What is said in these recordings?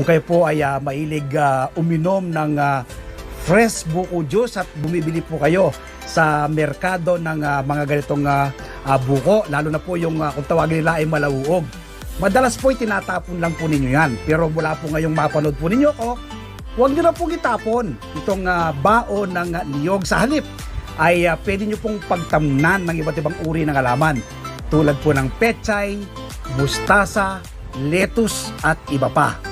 kung kayo po ay ah, mahilig ah, uminom ng ah, fresh buko juice at bumibili po kayo sa merkado ng ah, mga ganitong ah, ah, buko, lalo na po yung ah, kung tawagin nila ay malauog. Madalas po ay tinatapon lang po ninyo yan. Pero mula po ngayong mapanood po ninyo ko, huwag nyo na pong itapon itong ah, baon ng ah, niyog sa halip ay ah, pwede nyo pong pagtamnan ng iba't ibang uri ng halaman tulad po ng pechay, mustasa, lettuce at iba pa.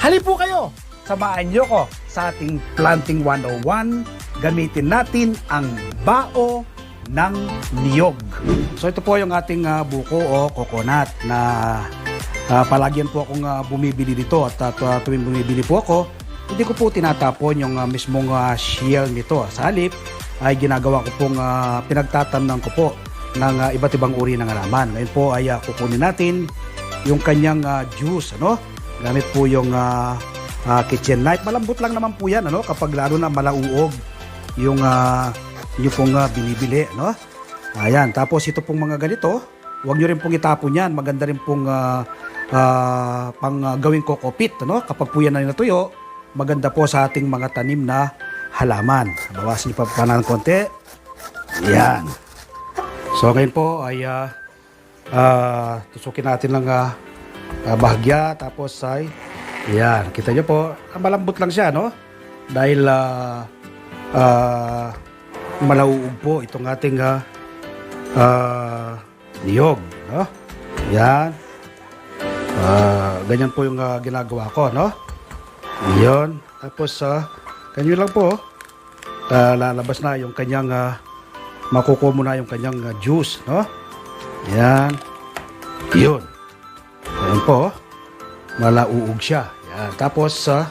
Halip po kayo! Samahan nyo ko sa ating Planting 101. Gamitin natin ang bao ng niyog. So ito po yung ating ah, buko o coconut na ah, palagyan po akong ah, bumibili dito at uh, tuwing bumibili po ako, hindi ko po tinatapon yung ah, mismong ah, shell nito. Sa halip ay ginagawa ko pong ah, pinagtatamnan ko po ng ah, iba't ibang uri ng halaman. Ngayon po ay ah, kukunin natin yung kanyang ah, juice, ano? Gamit po yung ah, ah, kitchen knife. Malambot lang naman po yan, ano? Kapag lalo na malauog yung uh, yung pong ah, binibili, no? Ayan, tapos ito pong mga ganito, huwag nyo rin pong itapon yan. Maganda rin pong ah, ah, pang ah, gawing kokopit, no? Kapag po yan na natuyo, maganda po sa ating mga tanim na halaman. Bawasan niyo pa pa ng konti. Yan. So ngayon po ay ah, ah, tusukin natin lang ah, ah, bahagya tapos ay yan, kita nyo po, malambot lang siya, no? Dahil ah, ah, malauog po itong ating ah, ah, niyog, no? Yan. Ah, ganyan po yung ah, ginagawa ko, no? Yun. Tapos, ah, kanyo lang po, ah, lalabas na yung kanyang, ah, makukuha mo na yung kanyang ah, juice, no? Yan. Yun. Ayan po. Malauog siya. Yan. Tapos, sa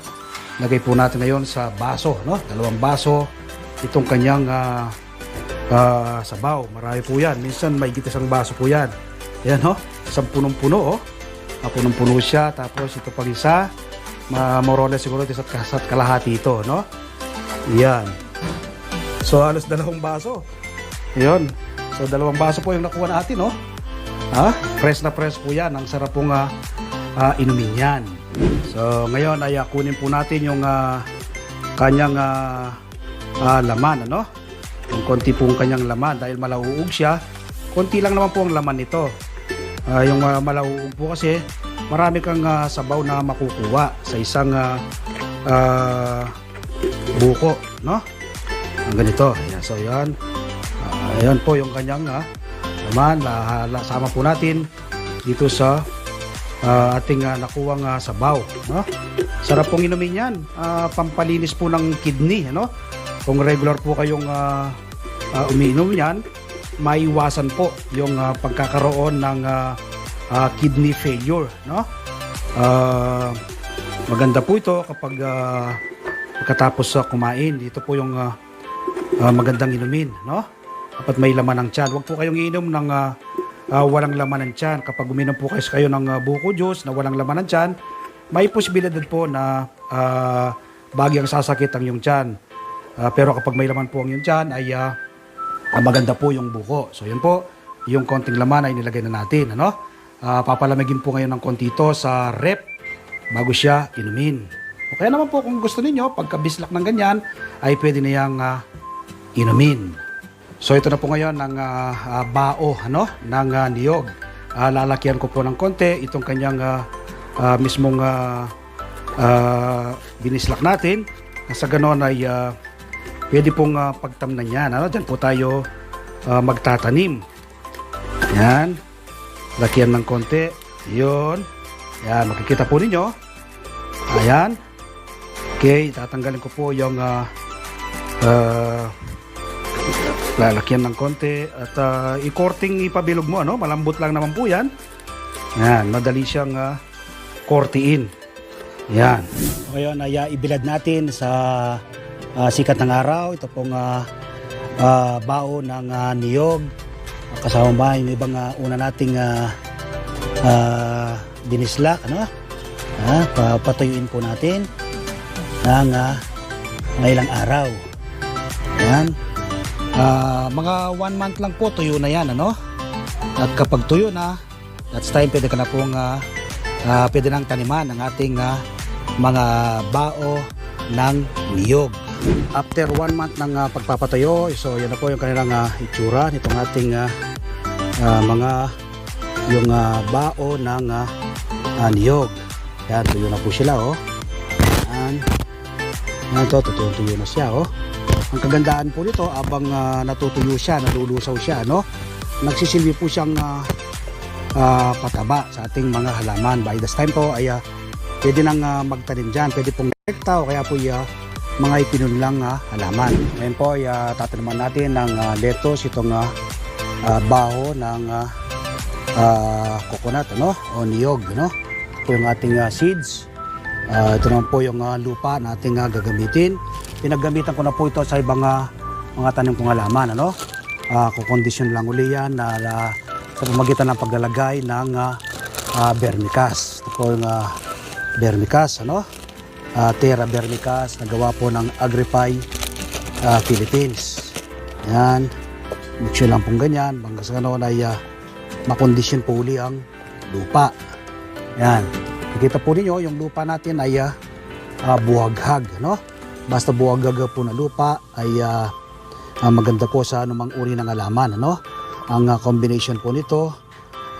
lagay po natin ngayon sa baso, no? Dalawang baso. Itong kanyang ah, ah, sabaw. Marami po yan. Minsan may gitas ang baso po yan. Yan, no? Isang punong-puno, oh. Punong-puno siya. Tapos ito pag isa, ma more siguro isa't kasa't kalahati ito, no? Yan. So, halos dalawang baso. Yun. So, dalawang baso po yung nakuha natin, no? Ha? Fresh na fresh po yan. Ang sarap pong ah, ah, inumin yan. So, ngayon ay ah, kunin po natin yung ah, kanyang ah, ah, laman, ano? Yung konti pong kanyang laman dahil malauug siya. Konti lang naman po ang laman nito. Ah, yung ah, malauug po kasi marami kang ah, sabaw na makukuha sa isang ah, ah, buko, no? Ang ganito. Ayan, so, yan. Ah, ayan po yung kanyang ah, la, sama po natin dito sa ah, ating ah, nakuwang ah, sabaw. No? Sarap pong inumin yan. Ah, pampalinis po ng kidney. Ano? Kung regular po kayong ah, ah, umiinom yan, maiwasan po yung ah, pagkakaroon ng ah, ah, kidney failure. No? Ah, maganda po ito kapag ah, pagkatapos sa kumain. Dito po yung ah, ah, magandang inumin. No? Dapat may laman ng tiyan. Huwag po kayong iinom ng ah, ah, walang laman ng tiyan. Kapag uminom po kayo, kayo ng ah, buko juice na walang laman ng tiyan, may posibilidad po na ah, bagyang sasakit ang yung tiyan. Ah, pero kapag may laman po ang yung tiyan, ay ah, maganda po yung buko. So yun po, yung konting laman ay nilagay na natin. Ano? Ah, papalamigin po ngayon ng konti ito sa rep bago siya inumin. O kaya naman po kung gusto ninyo, pagkabislak ng ganyan, ay pwede na yung ah, inumin. So ito na po ngayon ang ah, ah, bao ano, ng ah, niyog. Ah, lalakyan ko po ng konti itong kanyang ah, ah, mismong ah, ah, binislak natin. Sa ganon ay ah, pwede pong ah, pagtamnan yan. Ano? Diyan po tayo ah, magtatanim. Yan. Lakyan ng konti. Yun. Yan, makikita po ninyo. Ayan. Okay, tatanggalin ko po yung ah, ah, lalakyan ng konti at ah, i-korting ipabilog mo ano? Malambot lang naman po yan. Yan madali siyang uh, kortiin yan. Ngayon ay ah, ibilad natin sa ah, sikat ng araw. Ito pong uh, bao ng ah, niyog. Kasama ba yung ibang ah, una nating uh, dinislak ano? Ah, papatuyuin po natin ng uh, ilang araw. Yan Ah, mga one month lang po tuyo na yan ano at kapag tuyo na that's time pwede ka na pong ah, ah, pwede nang taniman ng ating ah, mga bao ng niyog. After one month ng ah, pagpapatayo, so yan na po yung kanilang ah, itsura nitong ating ah, ah, mga yung ah, bao ng ah, ah, niyog. Yan, tuyo na po sila oh. Yan. Yan to, tutuyo na siya oh. Ang kagandaan po nito, abang ah, natutuyo siya, nalulusaw siya, no? Nagsisilbi po siyang ah, ah, pataba sa ating mga halaman. By this time po ay ah, pwede nang ah, magtanim dyan. Pwede pong rekta o kaya po ah, mga ipinunlang ah, halaman. Ngayon po ay ah, tatanaman natin ng ah, lettuce, itong ah, ah, baho ng ah, ah, coconut ano? o niyog. No? Ito yung ating ah, seeds. Ah, ito naman po yung ah, lupa na ating ah, gagamitin. Pinaggamitan ko na po ito sa ibang ah, mga tanim kong halaman. Ano? Ah, kukondisyon lang uli yan na, na sa pamagitan ng paglalagay ng ah, ah, vermicast. Ito po yung ah, vermicast. Ano? Ah, Terra vermicast na gawa po ng Agrify ah, Philippines. Yan. Mixture lang pong ganyan. Hanggang sa ganoon ay ah, makondisyon po uli ang lupa. Yan. Nakita po ninyo, yung lupa natin ay ah, ah, buhaghag. No? Basta buhaghag po na lupa ay ah, ah, maganda po sa anumang uri ng halaman. Ano? Ang ah, combination po nito,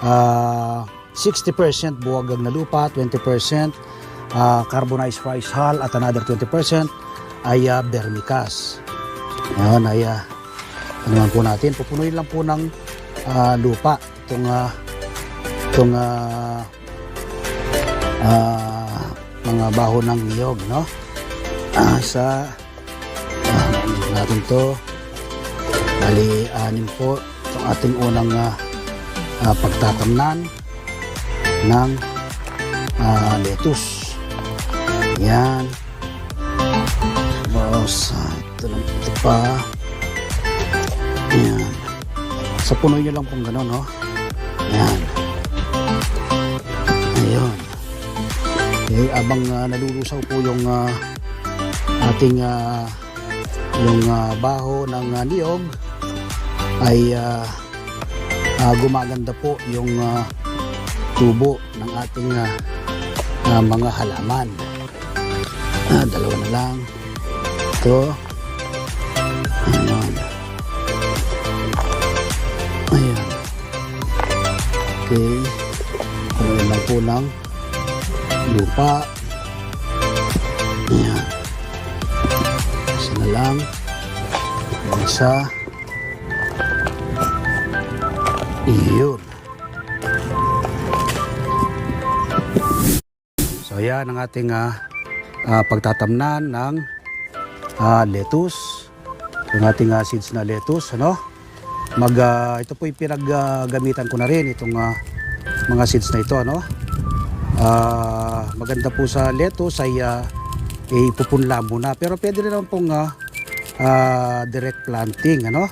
ah, 60% buhaghag na lupa, 20% ah, carbonized rice hull at another 20% ay ah, vermicast. Yan ay ah, ano po natin, pupunuin lang po ng ah, lupa itong ah, itong ah, ah, mga baho ng niyog, no? Ah, sa ah, natin to bali anim po itong ating unang ah, ah, pagtatamnan ng ah, lettuce. Yan. Tapos, ah, ito lang ito pa. Yan. Sa puno nyo lang pong gano'n, no? Yan. Ayun. Okay, abang ah, nalulusaw po yung ah, ating ah, yung ah, baho ng ah, niyog ay ah, ah, gumaganda po yung ah, tubo ng ating ah, ah, mga halaman. Ah, dalawa na lang. Ito. Ayan. Ayan. Okay. Kumain lang po ng lupa. Ayan. Lang. Yung Isa. Iyon. So ayan ang ating ah, ah, pagtatamnan ng ah, lettuce. Yung ating ah, seeds na lettuce, ano? Mag ah, ito po yung pinaggamitan ko na rin itong ah, mga seeds na ito, ano? Ah, maganda po sa lettuce ay uh, ipupunla muna. Pero pwede rin naman pong ah, ah, direct planting, ano?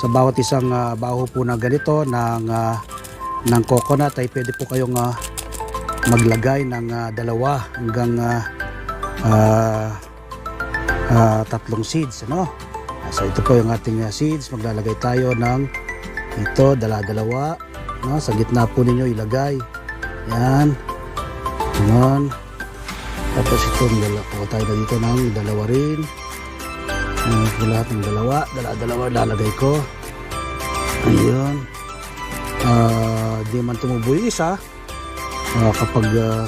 Sa bawat isang ah, baho po na ganito ng ah, ng coconut ay pwede po kayong ah, maglagay ng ah, dalawa hanggang ah, ah, ah, tatlong seeds ano so ito po yung ating ah, seeds maglalagay tayo ng ito dala-dalawa no? sa gitna po ninyo ilagay yan yan tapos ito dala po tayo na dito ng dalawa rin uh, lahat ng dalawa dala-dalawa lalagay ko ayun Ah, di man tumubo yung isa Ah, kapag ah,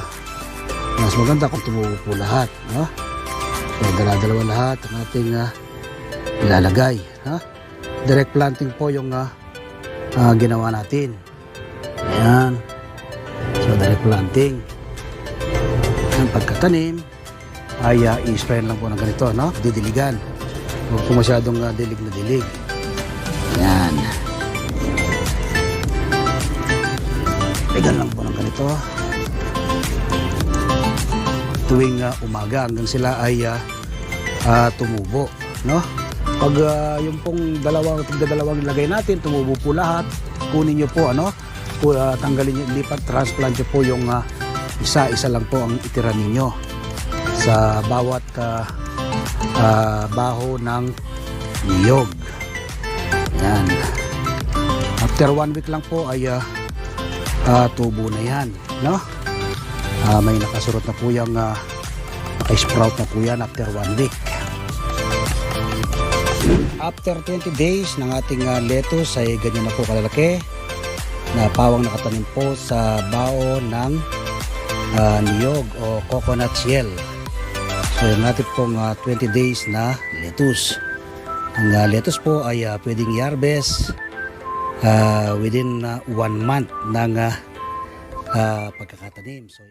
mas maganda kung tumubo po lahat. No? So, dala-dalawa lahat ang ating ah, ilalagay. Ha? Direct planting po yung ah, ah, ginawa natin. Ayan. So, direct planting. Ang pagkatanim ay uh, i-spray lang po ng ganito, no? Didiligan. Huwag po masyadong ah, dilig na dilig. Ayan. Ligan lang po ng ganito. Tuwing ah, umaga hanggang sila ay ah, ah, tumubo. No? Pag ah, yung pong dalawang, tigda-dalawang ilagay natin, tumubo po lahat. Kunin nyo po, ano? Po, ah, tanggalin nyo, lipat, transplant nyo po yung ah, isa-isa lang po ang itira ninyo sa bawat ah, ah, baho ng niyog. Yan. After one week lang po ay ah, ah, tubo na yan, no? Ah, may nakasurot na po yung ah, Naka-sprout na po yan after one week. After 20 days ng ating uh, lettuce ay ganyan na po kalalaki na pawang nakatanim po sa bao ng uh, niyog o coconut shell. So yung natin pong uh, 20 days na lettuce. Ang uh, lettuce po ay uh, pwedeng i-harvest uh, within uh, one month ng uh, uh, pagkakatanim. So,